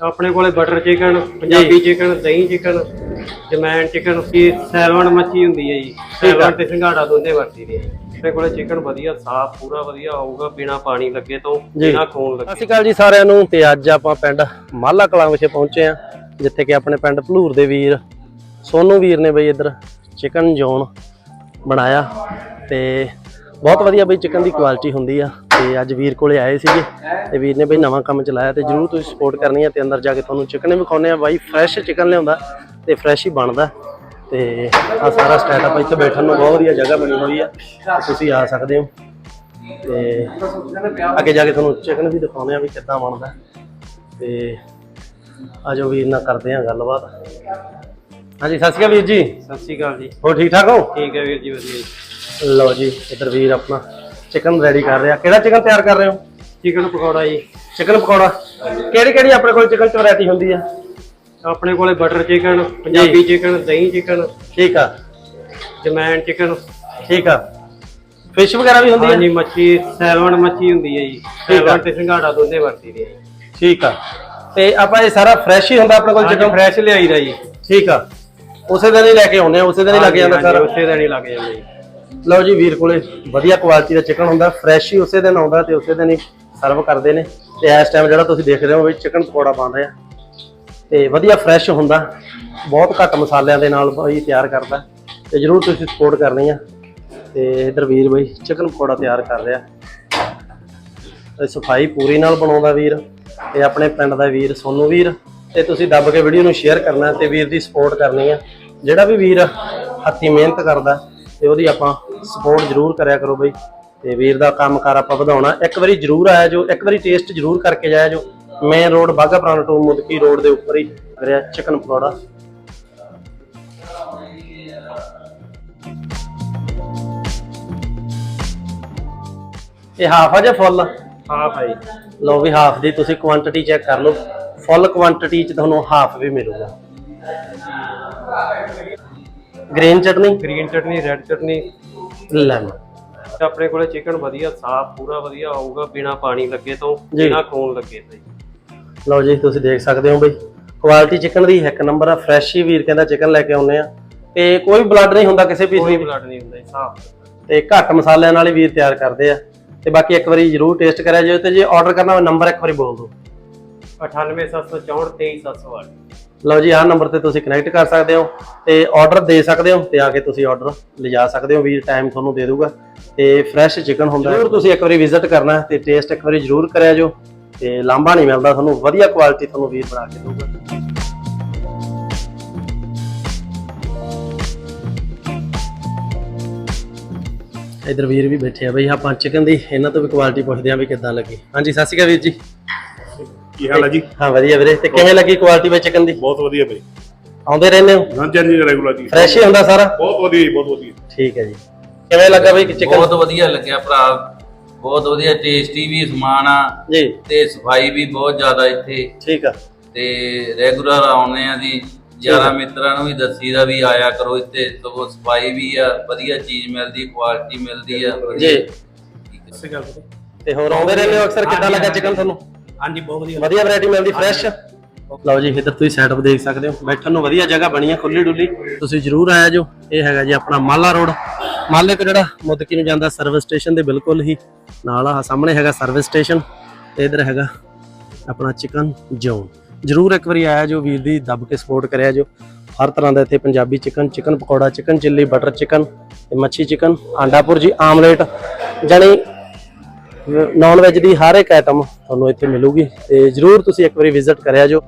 ਆਪਣੇ ਕੋਲੇ butter chicken Punjabi chicken ਦਹੀਂ ਚਿਕਨ ਜਮੈਨ ਚਿਕਨ ਕੀ ਸੈਲਮਨ ਮੱਛੀ ਹੁੰਦੀ ਹੈ ਜੀ। ਸੈਲਮਨ ਤੇ ਸੰਘਾੜਾ ਦੋਨੇ ਵਰਤੀ ਦੇ ਆਪਣੇ ਕੋਲੇ ਚਿਕਨ ਵਧੀਆ ਸਾਫ਼ ਪੂਰਾ ਵਧੀਆ ਆਊਗਾ ਬਿਨਾ ਪਾਣੀ ਲੱਗੇ ਤੋਂ ਬਿਨਾ ਖੂਨ ਸਤਿ ਲੱਗੇ ਸ਼੍ਰੀ ਅਕਾਲ ਜੀ ਸਾਰਿਆਂ ਨੂੰ ਤੇ ਅੱਜ ਆਪਾਂ ਪਿੰਡ ਮਾਲਾ ਕਲਾਂ ਵਿਖੇ ਪਹੁੰਚੇ ਆ ਜਿੱਥੇ ਕਿ ਆਪਣੇ ਪਿੰਡ ਭਲੂਰ ਦੇ ਵੀਰ ਸੋਨੂ ਵੀਰ ਨੇ ਬਈ ਇੱਧਰ ਚਿਕਨ ਜ਼ੋਨ ਬਣਾਇਆ ਤੇ ਬਹੁਤ ਵਧੀਆ ਬਈ ਚਿਕਨ ਦੀ ਕੁਆਲਿਟੀ ਹੁੰਦੀ ਆ। ਤੇ ਅੱਜ ਵੀਰ ਕੋਲੇ ਆਏ ਸੀਗੇ ਤੇ ਵੀਰ ਨੇ ਬਈ ਨਵਾਂ ਕੰਮ ਚਲਾਇਆ ਤੇ ਜਰੂਰ ਤੁਸੀਂ ਸਪੋਰਟ ਕਰਨੀ ਆ ਤੇ ਅੰਦਰ ਜਾ ਕੇ ਤੁਹਾਨੂੰ ਚਿਕਨ ਵੀ ਵਿਖਾਉਂਦੇ ਆ ਬਾਈ ਫਰੈਸ਼ ਚਿਕਨ ਲਿਆਉਂਦਾ ਤੇ ਫਰੈਸ਼ ਹੀ ਬਣਦਾ ਤੇ ਆ ਸਾਰਾ ਸਟੈਟਅਪ ਇੱਥੇ ਬੈਠਣ ਨੂੰ ਬਹੁਤ ਵਧੀਆ ਜਗ੍ਹਾ ਬਣੀ ਹੋਈ ਆ ਤੁਸੀਂ ਆ ਸਕਦੇ ਹੋ। ਤੇ ਅੱਗੇ ਜਾ ਕੇ ਤੁਹਾਨੂੰ ਚਿਕਨ ਵੀ ਦਿਖਾਉਂਦੇ ਆ ਵੀ ਕਿੱਦਾਂ ਬਣਦਾ। ਤੇ ਆਜੋ ਵੀਰ ਨਾਲ ਕਰਦੇ ਆ ਗੱਲਬਾਤ। ਹਾਂਜੀ ਸਤਿ ਸ਼੍ਰੀ ਅਕਾਲ ਵੀਰ ਜੀ। ਸਤਿ ਸ਼੍ਰੀ ਅਕਾਲ ਜੀ। ਹੋਰ ਠੀਕ ਠਾਕ ਹੋ? ਠੀਕ ਹੈ ਵੀਰ ਜੀ ਵਧੀਆ ਜੀ। ਲਓ ਜੀ ਇੱਧਰ ਵੀਰ ਆਪਣਾ ਚਿਕਨ ਰੈਡੀ ਕਰ ਰਿਹਾ। ਕਿਹੜਾ ਚਿਕਨ ਤਿਆਰ ਕਰ ਰਹੇ ਹੋ? ਚਿਕਨ ਪਕੌੜਾ ਜੀ। ਚਿਕਨ ਪਕੌੜਾ। ਕਿਹੜੀ ਕਿਹੜੀ ਆਪਣੇ ਕੋਲ ਚਿਕਨ ਚ ਵੈਰਾਈਟੀ ਹੁੰਦੀ ਆ? ਆਪਣੇ ਕੋਲੇ ਬਟਰ ਚਿਕਨ ਪੰਜਾਬੀ ਚਿਕਨ ਦਹੀਂ ਚਿਕਨ ਠੀਕ ਆ। ਜਮੈਨ ਚਿਕਨ ਠੀਕ ਆ। ਫਿਸ਼ ਵਗੈਰਾ ਵੀ ਹੁੰਦੀ ਹਾਂਜੀ ਆ ਮੱਛੀ ਸੈਲਮਨ ਮੱਛੀ ਹੁੰਦੀ ਹੈ ਜੀ। ਸੈਲਮਨ ਤੇ ਸੰਘਾੜਾ ਦੋਨੇ ਵਰਤੀ ਦੇ ਠੀਕ ਆ। ਤੇ ਆਪਾਂ ਇਹ ਸਾਰਾ ਫਰੈਸ਼ ਹੀ ਹੁੰਦਾ ਆਪਣੇ ਕੋਲ ਚਿਕਨ ਫਰੈਸ਼ ਲਿਆਈਦਾ ਜੀ। ਠੀਕ ਆ। ਉਸੇ ਦਿਨ ਹੀ ਲੈ ਕੇ ਆਉਂਦੇ ਆ ਉਸੇ ਦਿਨ ਹੀ ਲੱਗ ਜਾਂਦਾ ਹਾਂਜੀ, ਸਾਰਾ? ਉਸੇ ਦਿਨ ਹੀ ਲੱਗ ਜਾਂਦਾ ਜੀ। ਲਓ ਜੀ, ਵੀਰ ਕੋਲੇ ਵਧੀਆ ਕੁਆਲਿਟੀ ਦਾ ਚਿਕਨ ਹੁੰਦਾ ਫਰੈਸ਼ ਹੀ ਉਸੇ ਦਿਨ ਆਉਂਦਾ ਤੇ ਉਸੇ ਦਿਨ ਹੀ ਸਰਵ ਕਰਦੇ ਨੇ। ਤੇ ਇਸ ਟਾਈਮ ਜਿਹੜਾ ਤੁਸੀਂ ਦੇਖ ਰਹੇ ਹੋ ਵੀ ਚਿਕਨ ਪਕੌੜਾ ਬਣ ਰਿਹਾ। ਤੇ ਵਧੀਆ ਫਰੈਸ਼ ਹੁੰਦਾ, ਬਹੁਤ ਘੱਟ ਮਸਾਲਿਆਂ ਦੇ ਨਾਲ ਬਾਈ ਤਿਆਰ ਕਰਦਾ। ਤੇ ਜਰੂਰ ਤੁਸੀਂ ਸਪੋਰਟ ਕਰਨੀ ਆ। ਤੇ ਇਧਰ ਵੀਰ ਬਾਈ ਚਿਕਨ ਪਕੌੜਾ ਤਿਆਰ ਕਰ ਰਿਹਾ। ਤੇ ਸਫ਼ਾਈ ਪੂਰੀ ਨਾਲ ਬਣਾਉਂਦਾ ਵੀਰ, ਤੇ ਆਪਣੇ ਪਿੰਡ ਦਾ ਵੀਰ ਸੋਨੂ ਵੀਰ। ਤੇ ਤੁਸੀਂ ਦੱਬ ਕੇ ਵੀਡੀਓ ਨੂੰ ਸ਼ੇਅਰ ਕਰਨਾ ਤੇ ਵੀਰ ਦੀ ਸਪੋਰਟ ਕਰਨੀ ਆ। ਜਿਹੜਾ ਵੀ ਵੀਰ ਹੱਥੀਂ ਮਿਹਨਤ ਕਰਦਾ ਤੇ ਉਹਦੀ ਆਪਾਂ ਸਪੋਰਟ ਜ਼ਰੂਰ ਕਰਿਆ ਕਰੋ ਬਈ। ਤੇ ਵੀਰ ਦਾ ਕੰਮਕਾਰ ਆਪਾਂ ਵਧਾਉਣਾ। ਇੱਕ ਵਾਰੀ ਜ਼ਰੂਰ ਆਇਆ ਜੋ ਇੱਕ ਵਾਰੀ ਟੇਸਟ ਜ਼ਰੂਰ ਕਰਕੇ ਜਾਇਆ ਜੋ। ਮੇਨ ਰੋਡ ਬਾਗਾ ਪੁਰਾਣਾ ਟੂ ਮੁਦਕੀ ਰੋਡ ਦੇ ਉੱਪਰ ਹੀ ਕਰਿਆ ਚਿਕਨ ਪਕੌੜਾ। ਇਹ ਹਾਫ ਆ ਜਾਂ ਫੁੱਲ ਹਾਂ ਭਾਈ ਲਓ ਵੀ ਹਾਫ ਦੀ ਤੁਸੀਂ ਕੁਆਂਟੀਟੀ ਚੈੱਕ ਕਰ ਲਓ। ਫੁੱਲ ਕੁਆਂਟੀਟੀ ਚ ਤੁਹਾਨੂੰ ਹਾਫ ਵੀ ਮਿਲੂਗਾ। Green chutney green chutney red chutney lemon ਤੇ ਆਪਣੇ ਕੋਲੇ ਚਿਕਨ ਵਧੀਆ ਸਾਫ਼ ਪੂਰਾ ਵਧੀਆ ਆਊਗਾ ਬਿਨਾ ਪਾਣੀ ਲੱਗੇ ਤੋਂ ਜੀ। ਬਿਨਾ ਖੂਨ ਲੱਗੇ ਤੋਂ ਜੀ। ਲਓ ਜੀ ਤੁਸੀਂ ਦੇਖ ਸਕਦੇ ਹੋ ਬਈ ਕੁਆਲਿਟੀ ਚਿਕਨ ਦੀ ਇੱਕ ਨੰਬਰ ਆ ਫਰੈਸ਼ ਹੀ ਵੀਰ ਕਹਿੰਦਾ ਚਿਕਨ ਲੈ ਕੇ ਆਉਨੇ ਆ। ਤੇ ਕੋਈ ਬਲੱਡ ਨਹੀਂ ਹੁੰਦਾ ਕਿਸੇ ਪੀਸ ਕੋਈ ਬਲੱਡ ਨਹੀਂ ਹੁੰਦਾ ਜੀ ਸਾਫ਼ ਤੇ ਘੱਟ ਮਸਾਲਿਆਂ ਨਾਲ ਹੀ ਵੀਰ ਤਿਆਰ ਕਰਦੇ ਆ। ਤੇ ਬਾਕੀ ਇੱਕ ਵਾਰੀ ਜਰੂਰ ਟੇਸਟ ਕਰਿਆ ਜਾਓ ਤੇ ਜੇ ਆਰਡਰ ਕਰਨਾ ਹੋਵੇ ਨੰਬਰ ਇੱਕ ਵਾਰੀ ਬੋਲ ਦਿਓ। 98764 23708 ਲਓ ਜੀ ਆਹ ਨੰਬਰ ਤੇ ਤੁਸੀਂ ਕਨੈਕਟ ਕਰ ਸਕਦੇ ਹੋ ਤੇ ਆਰਡਰ ਦੇ ਸਕਦੇ ਹੋ ਤੇ ਆ ਕੇ ਤੁਸੀਂ ਆਰਡਰ ਲਿਜਾ ਸਕਦੇ ਹੋ। ਵੀਰ ਟਾਈਮ ਤੁਹਾਨੂੰ ਦੇ ਦੂਗਾ ਤੇ ਫਰੈਸ਼ ਚਿਕਨ ਹੁੰਦਾ ਜਰੂਰ ਤੁਸੀਂ ਇੱਕ ਵਾਰੀ ਵਿਜ਼ਿਟ ਕਰਨਾ ਤੇ ਟੇਸਟ ਇੱਕ ਵਾਰੀ ਜਰੂਰ ਕਰਿਆ ਜੋ ਤੇ ਲਾਂਭਾ ਨਹੀਂ ਮਿਲਦਾ ਤੁਹਾਨੂੰ ਵਧੀਆ ਕੁਆਲਿਟੀ ਤੁਹਾਨੂੰ ਵੀਰ ਬਣਾ ਕੇ ਦਊਗਾ। ਇਧਰ ਵੀਰ ਵੀ ਬੈਠੇ ਆ ਬਈ ਆਪਾਂ ਚਿਕਨ ਦੀ ਇਹਨਾਂ ਤੋਂ ਵੀ ਕੁਆਲਿਟੀ ਪੁੱਛਦੇ ਆ ਵੀ ਕਿੱਦਾਂ ਲੱਗੀ। ਹਾਂਜੀ ਸਤਿ ਸ਼੍ਰੀ ਅਕਾਲ ਵੀਰ ਜੀ। ਕੀ ਹਾਲ ਹੈ ਜੀ? ਹਾਂ ਵਧੀਆ ਵੀਰੇ। ਤੇ ਕਿਵੇਂ ਲੱਗੀ ਕੁਆਲਿਟੀ ਵਿੱਚ ਚਿਕਨ ਦੀ? ਬਹੁਤ ਵਧੀਆ ਬਈ ਆਉਂਦੇ ਰਹਿੰਦੇ ਹੋ? ਹਾਂਜੀ ਹਾਂਜੀ ਰੈਗੂਲਰ ਜੀ। ਫਰੈਸ਼ ਹੀ ਹੁੰਦਾ ਸਾਰਾ? ਬਹੁਤ ਵਧੀਆ ਜੀ ਬਹੁਤ ਵਧੀਆ। ਠੀਕ ਹੈ ਜੀ। ਕਿਵੇਂ ਲੱਗਾ ਬਈ ਚਿਕਨ ਬਹੁਤ ਵਧੀਆ ਲੱਗਿਆ ਭਰਾ। ਬਹੁਤ ਵਧੀਆ ਟੇਸਟੀ ਵੀ ਸਮਾਨ ਆ। ਜੀ। ਤੇ ਸਫ਼ਾਈ ਵੀ ਬਹੁਤ ਜ਼ਿਆਦਾ ਇੱਥੇ। ਠੀਕ ਆ। ਤੇ ਰੈਗੂਲਰ ਆਉਣੇ ਆ ਦੀ ਯਾਰਾਂ ਮਿੱਤਰਾਂ ਨੂੰ ਵੀ ਦੱਸੀਦਾ ਵੀ ਆਇਆ ਕਰੋ ਇੱਥੇ। ਸਗੋਂ ਸਫ਼ਾਈ ਵੀ ਆ ਵਧੀਆ ਚੀਜ਼ ਮਿਲਦੀ ਕੁਆਲਿਟੀ ਮਿਲਦੀ ਆ। ਜੀ। ਠੀਕ ਹੈ। ਤੇ ਹੋਰ ਆਉਂਦੇ ਰਹਿੰਦੇ ਹੋ ਅਕਸਰ? ਕਿੱਦਾਂ ਲੱਗਾ ਚਿਕਨ ਤੁਹਾਨੂੰ? ਹਾਂਜੀ ਬਹੁਤ ਵਧੀਆ। ਵਧੀਆ ਵੈਰਾਈਟੀ ਮਿਲਦੀ ਫਰੈਸ਼ ਲਓ ਜੀ ਇੱਧਰ ਤੁਸੀਂ ਸੈਟਅਪ ਦੇਖ ਸਕਦੇ ਹੋ। ਬੈਠਣ ਨੂੰ ਵਧੀਆ ਜਗ੍ਹਾ ਬਣੀ ਹੈ ਖੁੱਲੀ ਡੁੱਲੀ। ਤੁਸੀਂ ਜਰੂਰ ਆਇਆ ਜੋ। ਇਹ ਹੈਗਾ ਜੀ ਆਪਣਾ ਮਾਲਾ ਰੋਡ। ਮਾਲੇ ਤੋਂ ਜਿਹੜਾ ਮੁਦਕੀ ਨੂੰ ਜਾਂਦਾ ਸਰਵਿਸ ਸਟੇਸ਼ਨ ਦੇ ਬਿਲਕੁਲ ਹੀ ਨਾਲ ਆ। ਸਾਹਮਣੇ ਹੈਗਾ ਸਰਵਿਸ ਸਟੇਸ਼ਨ ਤੇ ਇੱਧਰ ਹੈਗਾ ਆਪਣਾ ਚਿਕਨ ਜ਼ੋਨ ਜਰੂਰ ਇੱਕ ਵਾਰੀ ਆਇਆ ਜੋ ਵੀਰ ਦੀ ਦੱਬ ਕੇ ਸਪੋਰਟ ਕਰਿਆ ਜੋ। ਹਰ ਤਰ੍ਹਾਂ ਦਾ ਇੱਥੇ Punjabi chicken chicken pakora chicken chilli butter chicken ਤੇ ਮੱਛੀ ਚਿਕਨ ਆਂਡਾਪੁਰ ਜੀ ਆਮਲੇਟ। ਜਾਣੀ ਨਾਨ ਵੈਜ ਦੀ ਹਰ ਇੱਕ ਆਈਟਮ ਤੁਹਾਨੂੰ ਇੱਥੇ ਮਿਲੂਗੀ ਤੇ ਜਰੂਰ ਤੁਸੀਂ ਇੱਕ ਵਾਰੀ ਵਿਜ਼ਿਟ ਕਰਿਆ ਜੋ।